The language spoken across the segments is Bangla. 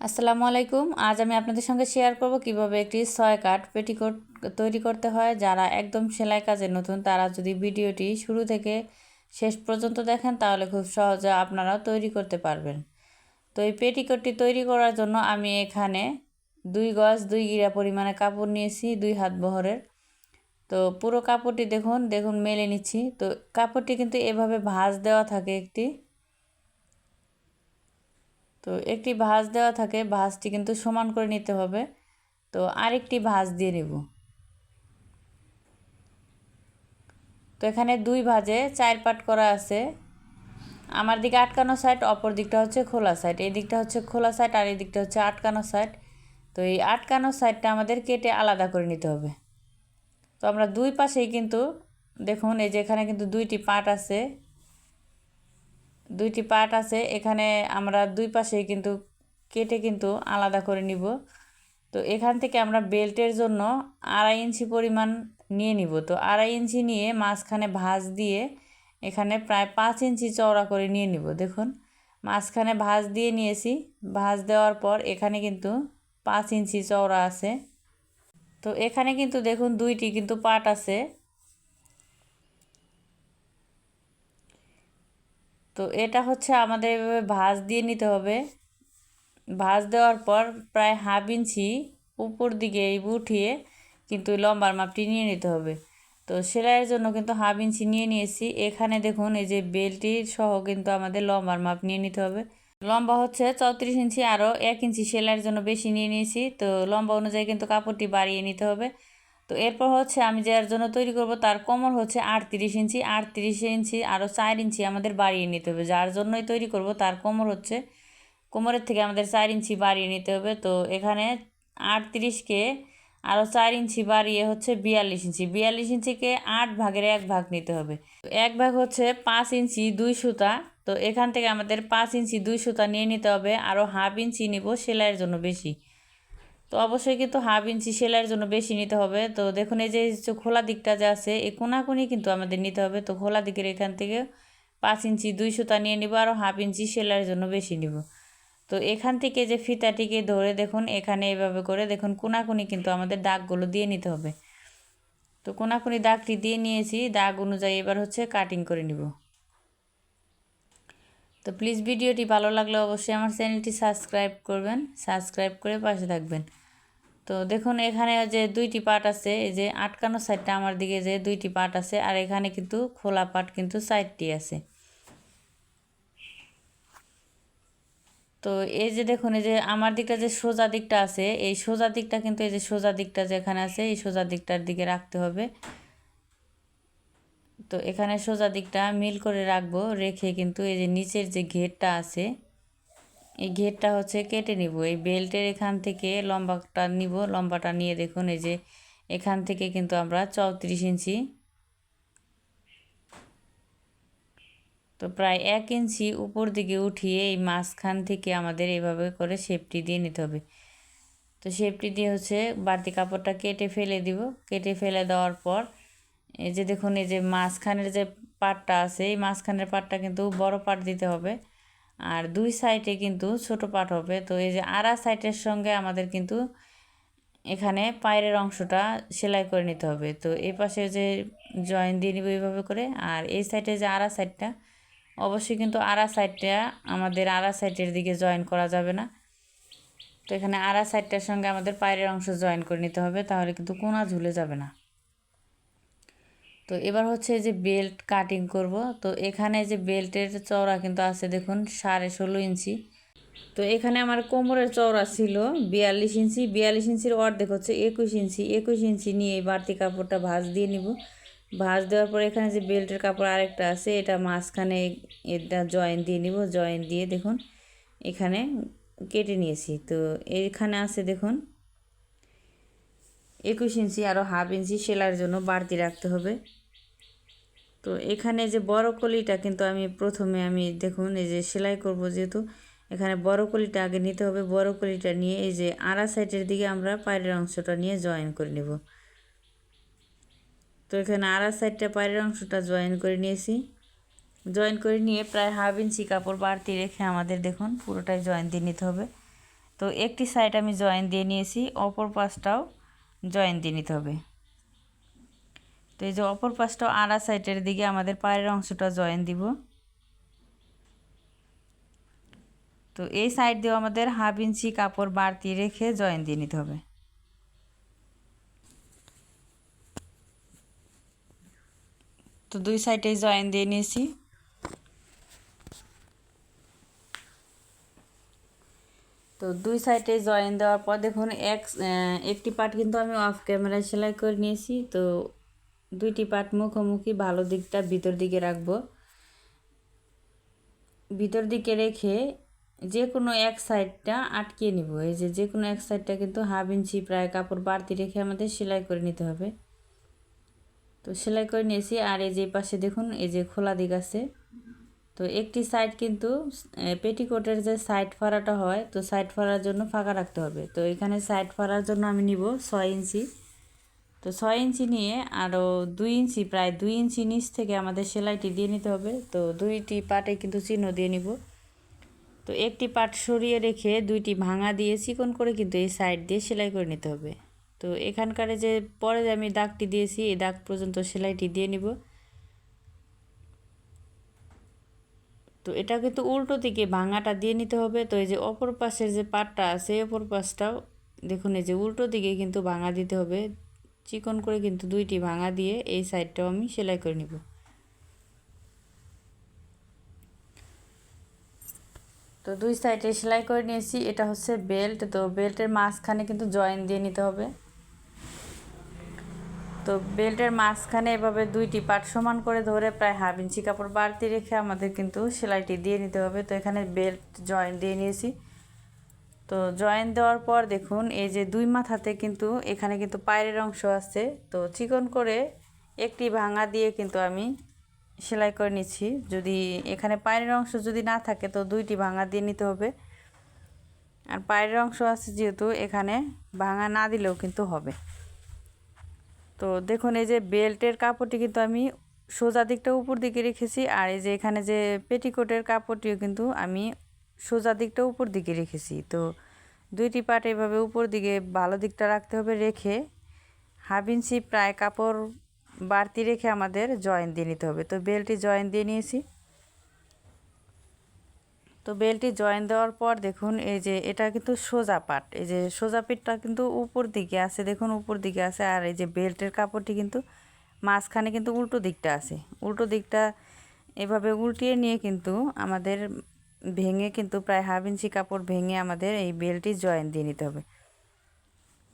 আসসালামু আলাইকুম। আজ আমি আপনাদের সঙ্গে শেয়ার করব কীভাবে একটি ছয় কাট পেটিকোট তৈরি করতে হয়। যারা একদম সেলাই কাজে নতুন, তারা যদি ভিডিওটি শুরু থেকে শেষ পর্যন্ত দেখেন, তাহলে খুব সহজে আপনারাও তৈরি করতে পারবেন। তো এই পেটিকোটটি তৈরি করার জন্য আমি এখানে দুই গজ, দুই গিরা পরিমাণে কাপড় নিয়েছি, দুই হাত বহরের। তো পুরো কাপড়টি দেখুন দেখুন মেলে নিচ্ছি। তো কাপড়টি কিন্তু এভাবে ভাঁজ দেওয়া থাকে একটি। তো একটি ভাঁজ দেওয়া থাকে, ভাঁজটি কিন্তু সমান করে নিতে হবে। তো আরেকটি ভাঁজ দিয়ে নেব। তো এখানে দুই ভাঁজে চার পাট করা আছে। আমার দিকে আটকানো সাইড অপর দিকটা হচ্ছে খোলা সাইড এই দিকটা হচ্ছে খোলা সাইড আর এই দিকটা হচ্ছে আটকানো সাইড তো এই আটকানো সাইডটা আমাদের কেটে আলাদা করে নিতে হবে। তো আমরা দুই পাশেই কিন্তু, দেখুন, এই যে এখানে কিন্তু দুইটি পাট আছে। দুইটি পার্ট আছে, এখানে আমরা দুই পাশেই কিন্তু কেটে কিন্তু আলাদা করে নিব। তো এখান থেকে আমরা বেল্টের জন্য আড়াই ইঞ্চি পরিমাণ নিয়ে নিব। তো আড়াই ইঞ্চি নিয়ে মাঝখানে ভাঁজ দিয়ে এখানে প্রায় পাঁচ ইঞ্চি চওড়া করে নিয়ে নিব। দেখুন, মাঝখানে ভাঁজ দিয়ে নিয়েছি। ভাঁজ দেওয়ার পর এখানে কিন্তু পাঁচ ইঞ্চি চওড়া আছে। তো এখানে কিন্তু দেখুন দুইটি কিন্তু পাট আছে। তো এটা হচ্ছে আমাদের এভাবে ভাঁজ দিয়ে নিতে হবে। ভাঁজ দেওয়ার পর প্রায় হাফ ইঞ্চি উপর দিকে এই উঠিয়ে কিন্তু লম্বার মাপটি নিয়ে নিতে হবে। তো সেলাইয়ের জন্য কিন্তু হাফ ইঞ্চি নিয়ে নিয়েছি। এখানে দেখুন এই যে বেলটি সহ কিন্তু আমাদের লম্বার মাপ নিয়ে নিতে হবে। লম্বা হচ্ছে চৌত্রিশ ইঞ্চি, আরও এক ইঞ্চি সেলাইয়ের জন্য বেশি নিয়ে নিয়েছি। তো লম্বা অনুযায়ী কিন্তু কাপড়টি বাড়িয়ে নিতে হবে। তো এরপর হচ্ছে আমি যার জন্য তৈরি করব, তার কোমর হচ্ছে আটত্রিশ ইঞ্চি। আটত্রিশ ইঞ্চি আরও চার ইঞ্চি আমাদের বাড়িয়ে নিতে হবে। যার জন্যই তৈরি করব, তার কোমর হচ্ছে, কোমরের থেকে আমাদের চার ইঞ্চি বাড়িয়ে নিতে হবে। তো এখানে আটত্রিশকে আরও চার ইঞ্চি বাড়িয়ে হচ্ছে বিয়াল্লিশ ইঞ্চি। বিয়াল্লিশ ইঞ্চিকে আট ভাগের এক ভাগ নিতে হবে। এক ভাগ হচ্ছে পাঁচ ইঞ্চি দুই সুতা। তো এখান থেকে আমাদের পাঁচ ইঞ্চি দুই সুতা নিয়ে নিতে হবে। আরও হাফ ইঞ্চি নিব সেলাইয়ের জন্য বেশি। তো অবশ্যই কিন্তু হাফ ইঞ্চি সেলাইয়ের জন্য বেশি নিতে হবে। তো দেখুন, এই যে খোলা দিকটা যে আছে, এই কোনাকুনি কিন্তু আমাদের নিতে হবে। তো খোলা দিকের এখান থেকে পাঁচ ইঞ্চি দুই সুতা নিয়ে নিব আরও হাফ ইঞ্চি সেলাইয়ের জন্য বেশি নিব। তো এখান থেকে যে ফিতাটিকে ধরে দেখুন, এখানে এভাবে করে দেখুন, কোনাকুনি কিন্তু আমাদের দাগগুলো দিয়ে নিতে হবে। তো কোনাকুনি দাগটি দিয়ে নিয়েছি, দাগ অনুযায়ী এবার হচ্ছে কাটিং করে নিব। তো প্লিজ ভিডিওটি ভালো লাগলে অবশ্যই আমার চ্যানেলটি সাবস্ক্রাইব করবেন সাবস্ক্রাইব করে পাশে থাকবেন। তো দেখুন, এখানে যে দুইটি পার্ট আছে, এই যে আটকানো সাইডটা আমার দিকে যে দুইটি পার্ট আছে, আর এখানে কিন্তু খোলা পার্ট কিন্তু সাইডটি আছে। তো এই যে দেখুন, এই যে আমার দিকটা যে সোজা দিকটা আছে, এই সোজা দিকটা কিন্তু এই যে সোজা দিকটা যেখানে আছে, এই সোজা দিকটার দিকে রাখতে হবে। তো এখানে সোজা দিকটা মিল করে রাখব, রেখে কিন্তু এই যে নিচের যে ঘেরটা আছে, এই ঘেরটা হচ্ছে কেটে নিব। এই বেল্টের এখান থেকে লম্বাটা নিব, লম্বাটা নিয়ে দেখুন এই যে এখান থেকে কিন্তু আমরা চৌত্রিশ ইঞ্চি। তো প্রায় এক ইঞ্চি উপর দিকে উঠিয়ে এই মাঝখান থেকে আমাদের এভাবে করে শেপটি দিয়ে নিতে হবে। তো শেপটি দিয়ে হচ্ছে বাড়তি কাপড়টা কেটে ফেলে দিব। কেটে ফেলে দেওয়ার পর এই যে দেখুন, এই যে মাঝখানের যে পাটটা আছে, এই মাঝখানের পাটটা কিন্তু বড় পাট দিতে হবে। আর দুই সাইডে কিন্তু ছোট পাট হবে। তো এই যে আড়া সাইডের সঙ্গে আমাদের কিন্তু এখানে পায়ের অংশটা সেলাই করে নিতে হবে। তো এই পাশে যে জয়েন দিয়ে নিব এইভাবে করে। আর এই সাইডে যে আড়া সাইডটা, অবশ্যই কিন্তু আড়া সাইডটা আমাদের আড়া সাইডের দিকে জয়েন করা যাবে না। তো এখানে আড়া সাইডটার সঙ্গে আমাদের পায়ের অংশ জয়েন করে নিতে হবে, তাহলে কিন্তু কোনা ঝুলে যাবে না। তো এবার হচ্ছে যে বেল্ট কাটিং করব। তো এখানে যে বেল্টের চওড়া কিন্তু আছে দেখুন, সাড়ে ষোলো ইঞ্চি। তো এখানে আমার কোমরের চওড়া ছিল বিয়াল্লিশ ইঞ্চি। বিয়াল্লিশ ইঞ্চির অর্ধেক হচ্ছে একুশ ইঞ্চি। একুশ ইঞ্চি নিয়ে এই বাড়তি কাপড়টা ভাঁজ দিয়ে নিব। ভাঁজ দেওয়ার পর এখানে যে বেল্টের কাপড় আরেকটা আছে, এটা মাঝখানে এটা জয়েন দিয়ে নিব। জয়েন দিয়ে দেখুন, এখানে কেটে নিয়েছি। তো এইখানে আছে দেখুন, একুশ ইঞ্চি আরও হাফ ইঞ্চি সেলার জন্য বাড়তি রাখতে হবে। তো এখানে যে বড় কলিটা কিন্তু আমি প্রথমে আমি দেখুন, এই যে সেলাই করব যেহেতু, এখানে বড় কলিটা আগে নিতে হবে। বড় কলিটা নিয়ে এই যে আড়া সাইডের দিকে আমরা পায়ের অংশটা নিয়ে জয়েন করে নেব। তো এখানে আড়া সাইডটা পায়ের অংশটা জয়েন করে নিয়েছি। জয়েন করে নিয়ে প্রায় হাফ ইঞ্চি কাপড় বাড়তি রেখে আমাদের দেখুন, পুরোটাই জয়েন দিয়ে নিতে হবে। তো একটি সাইড আমি জয়েন দিয়ে নিয়েছি, অপর পাশটাও জয়েন দিয়ে নিতে হবে। তো এই যে অপর পাশটাও আড়া সাইডের দিকে আমাদের পায়ের অংশটা জয়েন দিব। তো এই সাইড দিয়েও আমাদের হাফ ইঞ্চি কাপড় বাড়তি রেখে জয়েন দিয়ে নিতে হবে। তো দুই সাইডে জয়েন দিয়ে নিয়েছি। তো দুই সাইডে জয়েন দেওয়ার পর দেখুন, এক একটি পার্ট কিন্তু আমি অফ ক্যামেরায় সেলাই করে নিয়েছি। তো দুইটি পাট মুখোমুখি ভালো দিকটা ভিতর দিকে রাখব। ভিতর দিকে রেখে যে কোনো এক সাইডটা আটকে নিব। এই যে যে কোনো এক সাইডটা কিন্তু হাফ ইঞ্চি প্রায় কাপড় বাড়তি রেখে আমাদের সেলাই করে নিতে হবে। তো সেলাই করে নিয়েছি আর এই যে পাশে দেখুন, এই যে খোলা দিক আছে। তো একটি সাইড কিন্তু পেটিকোটের যে সাইড ফাড়াটা হয়, তো সাইড ফাড়ার জন্য ফাঁকা রাখতে হবে। তো এখানে সাইড ফাড়ার জন্য আমি নিব ছয় ইঞ্চি। তো ছয় ইঞ্চি নিয়ে আরও দুই ইঞ্চি, প্রায় দুই ইঞ্চি নিচ থেকে আমাদের সেলাইটি দিয়ে নিতে হবে। তো দুইটি পাটে কিন্তু চিহ্ন দিয়ে নিব। তো একটি পাট সরিয়ে রেখে দুইটি ভাঙা দিয়ে চিকন করে কিন্তু এই সাইড দিয়ে সেলাই করে নিতে হবে। তো এখানকার যে পরে যে আমি দাগটি দিয়েছি, এই দাগ পর্যন্ত সেলাইটি দিয়ে নিব। তো এটা কিন্তু উল্টো দিকে ভাঙাটা দিয়ে নিতে হবে। তো এই যে অপর পাশের যে পাটটা আছে অপর পাশটাও দেখুন, এই যে উল্টো দিকে কিন্তু ভাঙা দিতে হবে। চিকন করে কিন্তু দুইটি ভাঙা দিয়ে এই সাইডটাও আমি সেলাই করে নিব। তো দুই সাইডে সেলাই করে নিয়েছি। এটা হচ্ছে বেল্ট। তো বেল্টের মাঝখানে কিন্তু জয়েন দিয়ে নিতে হবে। তো বেল্টের মাঝখানে এভাবে দুইটি পাট সমান করে ধরে প্রায় হাফ ইঞ্চি কাপড় বাড়তি রেখে আমাদের কিন্তু সেলাইটি দিয়ে নিতে হবে। তো এখানে বেল্ট জয়েন দিয়ে নিয়েছি। তো জয়েন দেওয়ার পর দেখুন, এই যে দুই মাথাতে কিন্তু এখানে কিন্তু পায়ের অংশ আছে। তো চিকন করে একটি ভাঙা দিয়ে কিন্তু আমি সেলাই করে নিচ্ছি। যদি এখানে পায়ের অংশ যদি না থাকে, তো দুইটি ভাঙা দিয়ে নিতে হবে। আর পায়ের অংশ আছে যেহেতু, এখানে ভাঙা না দিলেও কিন্তু হবে। তো দেখুন, এই যে বেল্টের কাপড়টি কিন্তু আমি সোজা দিকটা উপর দিকে রেখেছি, আর এই যে এখানে যে পেটিকোটের কাপড়টিও কিন্তু আমি সোজা দিকটা উপর দিকে রেখেছি। তো দুইটি পাট এভাবে উপর দিকে ভালো দিকটা রাখতে হবে রেখে হাফ ইঞ্চি প্রায় কাপড় বাড়তি রেখে আমাদের জয়েন দিয়ে নিতে হবে। তো বেল্টটি জয়েন দিয়ে নিয়েছি। তো বেল্টটি জয়েন দেওয়ার পর দেখুন, এই যে এটা কিন্তু সোজা পাট, এই যে সোজা পিঠটা কিন্তু উপর দিকে আছে, দেখুন উপর দিকে আছে, আর এই যে বেল্টের কাপড়টি কিন্তু মাঝখানে কিন্তু উল্টো দিকটা আছে। উল্টো দিকটা এভাবে উল্টিয়ে নিয়ে কিন্তু আমাদের ভেঙে কিন্তু প্রায় হাফ ইঞ্চি কাপড় ভেঙে আমাদের এই বেল্টটি জয়েন দিয়ে নিতে হবে।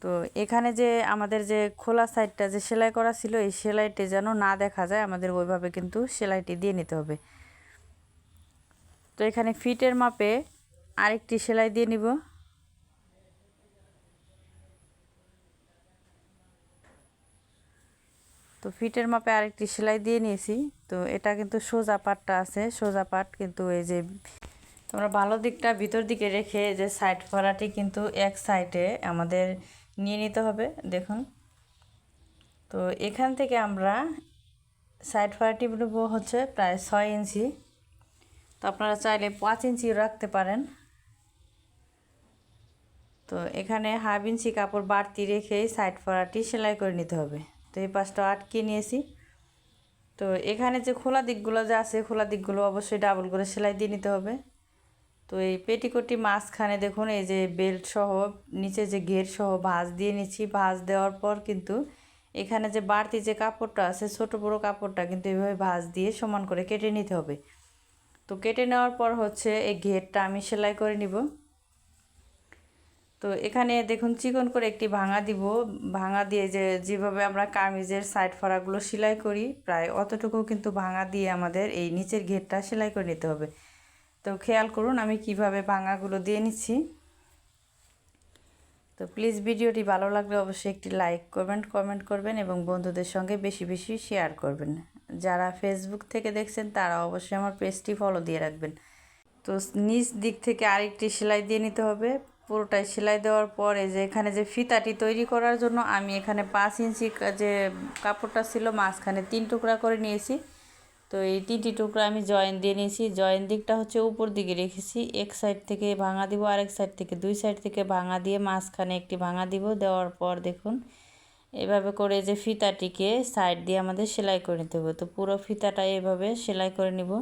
তো এখানে যে আমাদের যে খোলা সাইডটা যে সেলাই করা ছিল, এই সেলাইটি যেন না দেখা যায়, আমাদের ওইভাবে কিন্তু সেলাইটি দিয়ে নিতে হবে। তো এখানে ফিটের মাপে আরেকটি সেলাই দিয়ে নিব। তো ফিটের মাপে আরেকটি সেলাই দিয়ে নিয়েছি। তো এটা কিন্তু সোজা পাটটা আছে, সোজা পাট কিন্তু এই যে তোমরা ভালো দিকটা ভিতর দিকে রেখে যে সাইড ফরাটি কিন্তু এক সাইডে আমাদের নিয়ে নিতে হবে, দেখুন। তো এখান থেকে আমরা সাইড ফরাটি নেব হচ্ছে প্রায় ছয় ইঞ্চি। তো আপনারা চাইলে পাঁচ ইঞ্চিও রাখতে পারেন। তো এখানে হাফ ইঞ্চি কাপড় বাড়তি রেখেই সাইড ফরাটি সেলাই করে নিতে হবে। তো এই পাশটা আটকে নিয়েছি। তো এখানে যে খোলা দিকগুলো যে আছে, খোলা দিকগুলো অবশ্যই ডাবল করে সেলাই দিয়ে নিতে হবে। তো এই পেটিকোটি মাঝখানে দেখুন, এই যে বেল্ট সহ, নিচে যে ঘের সহ ভাঁজ দিয়ে নিচ্ছি। ভাঁজ দেওয়ার পর কিন্তু এখানে যে বাড়তি যে কাপড়টা আছে, ছোট বড়ো কাপড়টা কিন্তু এভাবে ভাঁজ দিয়ে সমান করে কেটে নিতে হবে। তো কেটে নেওয়ার পর হচ্ছে এই ঘেরটা আমি সেলাই করে নিব। তো এখানে দেখুন, চিকন করে একটি ভাঙা দিব। ভাঙা দিয়ে যে যেভাবে আমরা কামিজের সাইড ফড়াগুলো সেলাই করি, প্রায় অতটুকু কিন্তু ভাঙা দিয়ে আমাদের এই নিচের ঘেরটা সেলাই করে নিতে হবে। তো খেয়াল করুন আমি কীভাবে ভাঙাগুলো দিয়ে নিচ্ছি। তো প্লিজ ভিডিওটি ভালো লাগলে অবশ্যই একটি লাইক করবেন কমেন্ট করবেন এবং বন্ধুদের সঙ্গে বেশি বেশি শেয়ার করবেন। যারা ফেসবুক থেকে দেখছেন, তারা অবশ্যই আমার পেজটি ফলো দিয়ে রাখবেন। তো নিচ দিক থেকে আরেকটি সেলাই দিয়ে নিতে হবে। পুরোটাই সেলাই দেওয়ার পরে যে এখানে যে ফিতাটি তৈরি করার জন্য আমি এখানে পাঁচ ইঞ্চি যে কাপড়টা ছিল, মাঝখানে তিন টুকরা করে নিয়েছি। তো এই তিনটি টুকরা আমি জয়েন দিয়ে নিয়েছি। জয়েন দিকটা হচ্ছে উপর দিকে রেখেছি। এক সাইড থেকে ভাঙা দিব, আরেক সাইড থেকে দুই সাইড থেকে ভাঙা দিয়ে মাঝখানে একটি ভাঙা দিব। দেওয়ার পর দেখুন, এভাবে করে যে ফিতাটিকে সাইড দিয়ে আমাদের সেলাই করে নিতে হবে। তো পুরো ফিতাটা এভাবে সেলাই করে নিব।